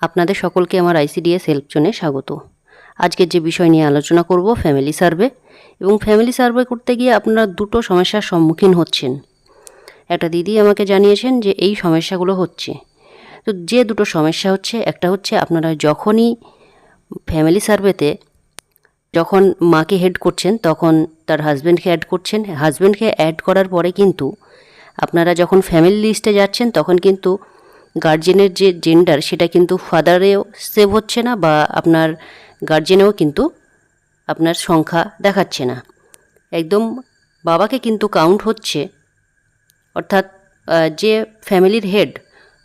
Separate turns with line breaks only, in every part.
আপনাদের সকলকে আমার আইসিডিএস হেল্প জোনে স্বাগত। আজকের যে বিষয় নিয়ে আলোচনা করব, ফ্যামিলি সার্ভে। এবং ফ্যামিলি সার্ভে করতে গিয়ে আপনারা দুটো সমস্যার সম্মুখীন হচ্ছেন। একটা দিদি আমাকে জানিয়েছেন যে এই সমস্যাগুলো হচ্ছে। তো যে দুটো সমস্যা হচ্ছে, একটা হচ্ছে আপনারা যখনই ফ্যামিলি সার্ভেতে যখন মাকে হেড করছেন, তখন তার হাজব্যান্ডকে অ্যাড করছেন। হাজব্যান্ডকে অ্যাড করার পরে কিন্তু আপনারা যখন ফ্যামিলি লিস্টে যাচ্ছেন, তখন কিন্তু গার্জেনের যে জেন্ডার সেটা কিন্তু ফাদারেও সেভ হচ্ছে না বা আপনার গার্জেনেও কিন্তু আপনার সংখ্যা দেখাচ্ছে না। একদম বাবাকে কিন্তু কাউন্ট হচ্ছে, অর্থাৎ যে ফ্যামিলির হেড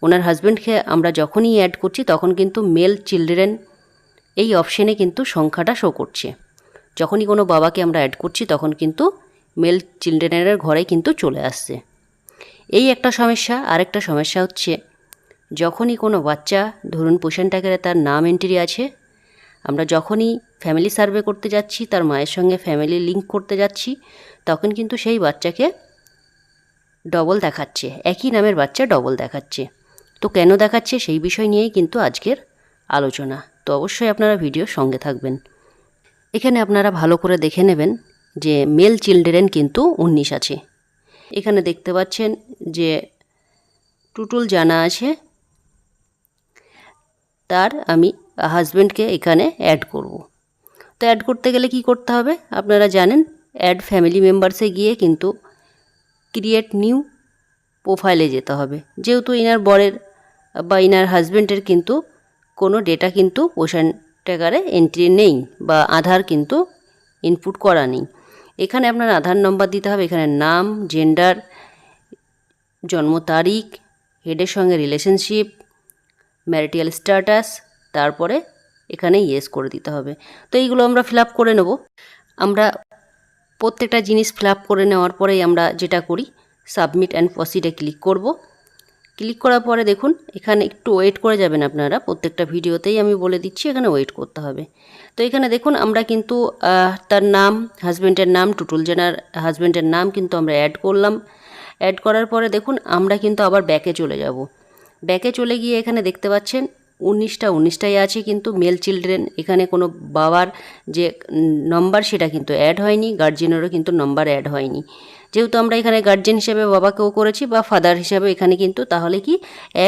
ওনার হাজব্যান্ডকে আমরা যখনই অ্যাড করছি, তখন কিন্তু মেল চিলড্রেন এই অপশানে কিন্তু সংখ্যাটা শো করছে। যখনই কোনো বাবাকে আমরা অ্যাড করছি, তখন কিন্তু মেল চিলড্রেনের ঘরে কিন্তু চলে আসছে। এই একটা সমস্যা। আরেকটা সমস্যা হচ্ছে যখনই কোনো বাচ্চা, ধরুন পোষণ টাকারে তার নাম এন্ট্রি আছে, আমরা যখনই ফ্যামিলি সার্ভে করতে যাচ্ছি, তার মায়ের সঙ্গে ফ্যামিলি লিঙ্ক করতে যাচ্ছি, তখন কিন্তু সেই বাচ্চাকে ডবল দেখাচ্ছে, একই নামের বাচ্চা ডবল দেখাচ্ছে। তো কেন দেখাচ্ছে সেই বিষয় নিয়েই কিন্তু আজকের আলোচনা। তো অবশ্যই আপনারা ভিডিও সঙ্গে থাকবেন। এখানে আপনারা ভালো করে দেখে নেবেন যে মেল চিলড্রেন কিন্তু উনিশ আছে। এখানে দেখতে পাচ্ছেন যে টুটুল জানা আছে তার আমি হাজব্যান্ডকে এখানে অ্যাড করব। তো অ্যাড করতে গেলে কি করতে হবে? আপনারা জানেন অ্যাড ফ্যামিলি মেম্বার্সে গিয়ে কিন্তু ক্রিয়েট নিউ প্রোফাইলে যেতে হবে। যেহেতু ইনার বরের বা ইনার হাজব্যান্ডের কিন্তু কোনো ডেটা কিন্তু পোষণ ট্যাগারে এন্ট্রি নেই বা আধার কিন্তু ইনপুট করা নেই। এখানে আপনার আধার নম্বর দিতে হবে, এখানে নাম জেন্ডার জন্ম তারিখ হেডের সঙ্গে রিলেশনশিপ ম্যারিটাল স্ট্যাটাস, তারপরে এখানে ইয়েস করে দিতে হবে। তো এইগুলো আমরা ফিল করে নেব। আমরা প্রত্যেকটা জিনিস ফিল করে নেওয়ার পরেই আমরা যেটা করি সাবমিট অ্যান্ড প্রসিডে ক্লিক করব। ক্লিক করার পরে দেখুন, এখানে একটু ওয়েট করে যাবেন আপনারা। প্রত্যেকটা ভিডিওতেই আমি বলে দিচ্ছি, এখানে ওয়েট করতে হবে। তো এখানে দেখুন, আমরা কিন্তু তার নাম হাজব্যান্ডের নাম, টুটুল জেনার হাজব্যান্ডের নাম কিন্তু আমরা অ্যাড করলাম। অ্যাড করার পরে দেখুন, আমরা কিন্তু আবার ব্যাকে চলে যাব। ব্যাকে চলে গিয়ে এখানে দেখতে পাচ্ছেন উনিশটা, উনিশটাই আছে কিন্তু মেল চিলড্রেন এখানে কোনো বাবার যে নম্বর সেটা কিন্তু অ্যাড হয়নি গার্জেনেরও কিন্তু নম্বর অ্যাড হয়নি। যেহেতু আমরা এখানে গার্জেন হিসেবে বাবাকেও করেছি বা ফাদার হিসাবে এখানে কিন্তু, তাহলে কি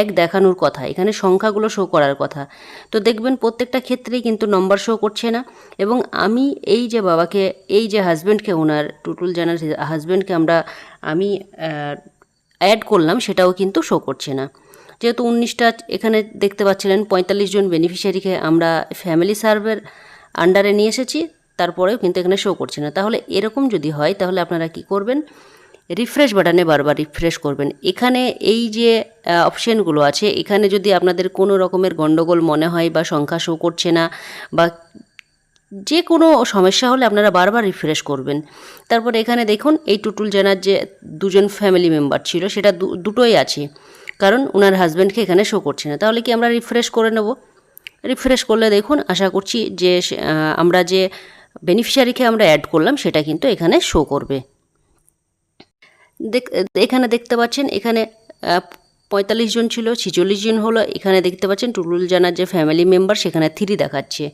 এক দেখানোর কথা, এখানে সংখ্যাগুলো শো করার কথা। তো দেখবেন প্রত্যেকটা ক্ষেত্রেই কিন্তু নম্বর শো করছে না। এবং আমি এই যে বাবাকে, এই যে হাজব্যান্ডকে ওনার টুটুল জানার হাজব্যান্ডকে আমরা, আমি অ্যাড করলাম, সেটাও কিন্তু শো করছে না। যেহেতু উনিশটা এখানে দেখতে পাচ্ছিলেন, পঁয়তাল্লিশ জন বেনিফিশিয়ারিকে আমরা ফ্যামিলি সার্ভের আন্ডারে নিয়ে এসেছি, তারপরেও কিন্তু এখানে শো করছে না। তাহলে এরকম যদি হয়, তাহলে আপনারা কি করবেন? রিফ্রেশ বাটনে বারবার রিফ্রেশ করবেন। এখানে এই যে অপশানগুলো আছে, এখানে যদি আপনাদের কোনো রকমের গণ্ডগোল মনে হয় বা সংখ্যা শো করছে না বা যে কোনো সমস্যা হলে আপনারা বারবার রিফ্রেশ করবেন। তারপর এখানে দেখুন, এই টুটুল জানার যে দুজন ফ্যামিলি মেম্বার ছিল, সেটা দুটোই আছে। কারণ ওনার হাজব্যান্ডকে এখানে শো করছে না। তাহলে কি আমরা রিফ্রেশ করে নেব? রিফ্রেশ করলে দেখুন, আশা করছি যে আমরা যে বেনিফিশিয়ারিকে আমরা অ্যাড করলাম, সেটা কিন্তু এখানে শো করবে। এখানে দেখতে পাচ্ছেন, এখানে পঁয়তাল্লিশ জন ছিল, ছিচল্লিশ জন হলো। এখানে দেখতে পাচ্ছেন, টুলুল জানার যে ফ্যামিলি মেম্বার সেখানে থ্রি দেখাচ্ছে।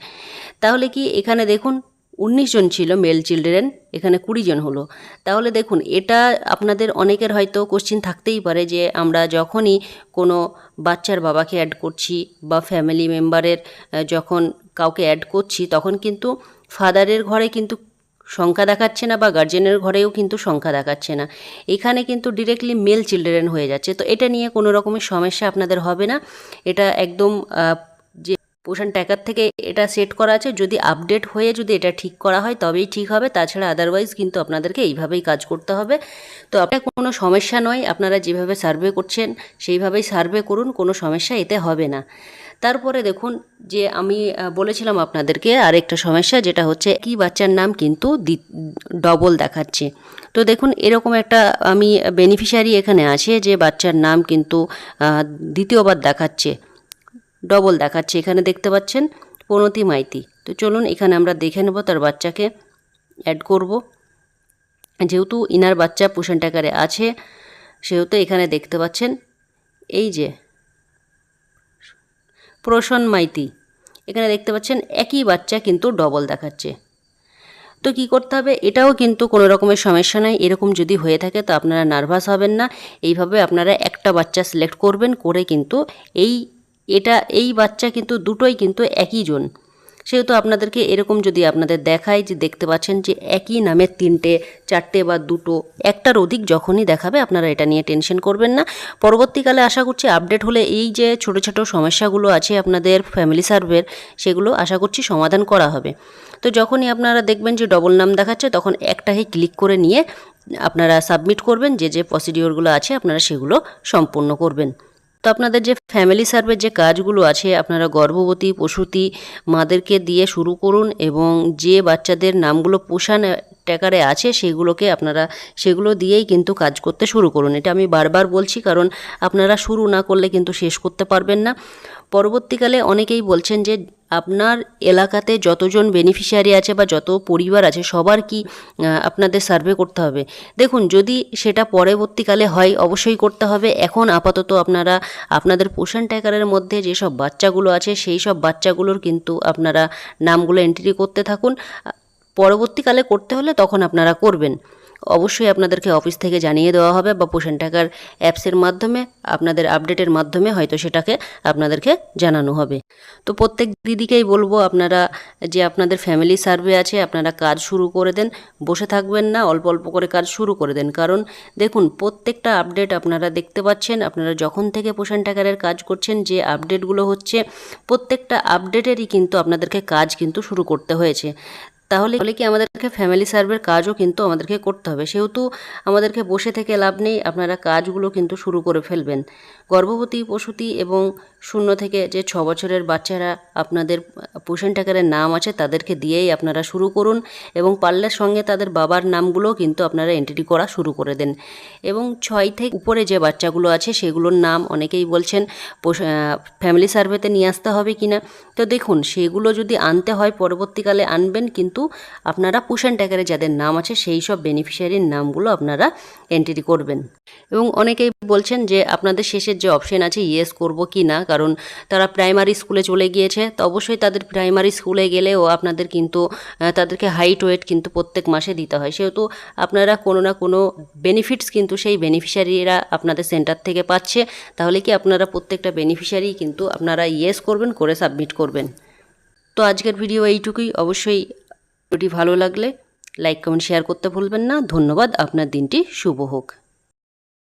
তাহলে কি এখানে দেখুন উনিশ জন ছিল মেল চিলড্রেন এখানে কুড়ি জন হলো। তাহলে দেখুন, এটা আপনাদের অনেকের হয়তো কোশ্চিন থাকতেই পারে যে আমরা যখনই কোনো বাচ্চার বাবাকে অ্যাড করছি বা ফ্যামিলি মেম্বারের যখন কাউকে অ্যাড করছি, তখন কিন্তু ফাদারের ঘরে কিন্তু সংখ্যা দেখাচ্ছে না বা গার্জেনের ঘরেও কিন্তু সংখ্যা দেখাচ্ছে না। এখানে কিন্তু ডিরেক্টলি মেল চিলড্রেন হয়ে যাচ্ছে। তো এটা নিয়ে কোনো রকমের সমস্যা আপনাদের হবে না। এটা একদম পোষণ ট্যাকার থেকে এটা সেট করা আছে। যদি আপডেট হয়ে যদি এটা ঠিক করা হয়, তবেই ঠিক হবে। তাছাড়া আদারওয়াইজ কিন্তু আপনাদেরকে এইভাবেই কাজ করতে হবে। তো আপনার কোনো সমস্যা নয়, আপনারা যেভাবে সার্ভে করছেন, সেইভাবেই সার্ভে করুন, কোনো সমস্যা এতে হবে না। তারপরে দেখুন, যে আমি বলেছিলাম আপনাদেরকে আরেকটা সমস্যা, যেটা হচ্ছে কি বাচ্চার নাম কিন্তু ডবল দেখাচ্ছে। তো দেখুন, এরকম একটা আমি বেনিফিশিয়ারি এখানে আছে, যে বাচ্চার নাম কিন্তু দ্বিতীয়বার দেখাচ্ছে। ডবল দেখাচ্ছে। এখানে দেখতে পাচ্ছেন পনতি মাইতি। তো চলুন এখানে আমরা দেখে নেব তার বাচ্চাকে অ্যাড করব। যেহেতু ইনার বাচ্চা পোষণ টাকারে আছে, সেহেতু এখানে দেখতে পাচ্ছেন এই যে প্রসন মাইতি। এখানে দেখতে পাচ্ছেন একই বাচ্চা কিন্তু ডবল দেখাচ্ছে। তো কি করতে হবে? এটাও কিন্তু কোনো রকমের সমস্যা নাই। এরকম যদি হয়ে থাকে তো আপনারা নার্ভাস হবেন না। এইভাবে আপনারা একটা বাচ্চা সিলেক্ট করবেন করে কিন্তু এই এটা এই বাচ্চা কিন্তু দুটোই কিন্তু একই জন। সেহেতু আপনাদেরকে এরকম যদি আপনাদের দেখায় যে দেখতে পাচ্ছেন যে একই নামের তিনটে, চারটে বা দুটো, একটার অধিক যখনই দেখাবে আপনারা এটা নিয়ে টেনশন করবেন না। পরবর্তীকালে আশা করছি আপডেট হলে এই যে ছোট ছোট সমস্যাগুলো আছে আপনাদের ফ্যামিলি সার্ভের, সেগুলো আশা করছি সমাধান করা হবে। তো যখনই আপনারা দেখবেন যে ডবল নাম দেখাচ্ছে, তখন একটাকে ক্লিক করে নিয়ে আপনারা সাবমিট করবেন, যে যে প্রসিডিওরগুলো আছে আপনারা সেগুলো সম্পূর্ণ করবেন। তো আপনাদের যে ফ্যামিলি সার্ভের যে কাজগুলো আছে, আপনারা গর্ভবতী, প্রসূতি, মাদেরকে দিয়ে শুরু করুন এবং যে বাচ্চাদের নামগুলো পোষান ট্যাকারে আছে, সেগুলোকে আপনারা, সেগুলো দিয়েই কিন্তু কাজ করতে শুরু করুন। এটা আমি বারবার বলছি কারণ আপনারা শুরু না করলে কিন্তু শেষ করতে পারবেন না। পরবর্তীকালে অনেকেই বলছেন যে আপনার এলাকাতে যতজন বেনিফিশিয়ারি আছে বা যত পরিবার আছে, সবার কি আপনাদের সার্ভে করতে হবে? দেখুন, যদি সেটা পরবর্তীকালে হয়, অবশ্যই করতে হবে। এখন আপাতত আপনারা, আপনাদের পোষণ ট্যাকারের মধ্যে যেসব বাচ্চাগুলো আছে, সেই সব বাচ্চাগুলোর কিন্তু আপনারা নামগুলো এন্ট্রি করতে থাকুন। পরবর্তীকালে করতে হলে তখন আপনারা করবেন। অবশ্যই আপনাদেরকে অফিস থেকে জানিয়ে দেওয়া হবে বা পোষণ টাকার অ্যাপসের মাধ্যমে, আপনাদের আপডেটের মাধ্যমে হয়তো সেটাকে আপনাদেরকে জানানো হবে। তো প্রত্যেক দিদিকেই বলব, আপনারা যে আপনাদের ফ্যামিলি সার্ভে আছে, আপনারা কাজ শুরু করে দেন, বসে থাকবেন না, অল্প অল্প করে কাজ শুরু করে দেন। কারণ দেখুন, প্রত্যেকটা আপডেট আপনারা দেখতে পাচ্ছেন, আপনারা যখন থেকে পোষণ টাকারের কাজ করছেন, যে আপডেটগুলো হচ্ছে, প্রত্যেকটা আপডেটেরই কিন্তু আপনাদেরকে কাজ কিন্তু শুরু করতে হয়েছে। তাহলে তাহলে কি আমাদেরকে ফ্যামিলি সার্ভের কাজও কিন্তু আমাদেরকে করতে হবে। সেহেতু আমাদেরকে বসে থেকে লাভ নেই, আপনারা কাজগুলো কিন্তু শুরু করে ফেলবেন। গর্ভবতী প্রসূতি এবং শূন্য থেকে যে ছ বছরের বাচ্চারা আপনাদের পোষণ টাকারের নাম আছে, তাদেরকে দিয়েই আপনারা শুরু করুন এবং পার্লার সঙ্গে তাদের বাবার নামগুলোও কিন্তু আপনারা এন্ট্রি করা শুরু করে দেন। এবং ছয় থেকে উপরে যে বাচ্চাগুলো আছে, সেগুলোর নাম অনেকেই বলছেন ফ্যামিলি সার্ভেতে নিয়ে আসতে হবে কি না তো দেখুন, সেগুলো যদি আনতে হয়, পরবর্তীকালে আনবেন, কিন্তু আপনারা পোষণ ট্যাকারে যাদের নাম আছে, সেই সব বেনিফিশিয়ারির নামগুলো আপনারা এন্ট্রি করবেন। এবং অনেকেই বলছেন যে আপনাদের শেষের যে অপশন আছে ইয়েস করব কি না, কারণ তারা প্রাইমারি স্কুলে চলে গিয়েছে, তো অবশ্যই তাদের প্রাইমারি স্কুলে গেলেও আপনাদের কিন্তু তাদেরকে হাইট ওয়েট কিন্তু প্রত্যেক মাসে দিতে হয়। সেহেতু আপনারা কোনো না কোনো বেনিফিটস কিন্তু সেই বেনিফিশিয়ারিরা আপনাদের সেন্টার থেকে পাচ্ছে, তাহলে কি আপনারা প্রত্যেকটা বেনিফিশিয়ারি কিন্তু আপনারা ইয়েস করবেন, করে সাবমিট করবেন। তো আজকের ভিডিও এইটুকুই। অবশ্যই ভিডিওটি ভালো লাগলে লাইক কমেন্ট শেয়ার করতে ভুলবেন না। ধন্যবাদ। আপনার দিনটি শুভ হোক।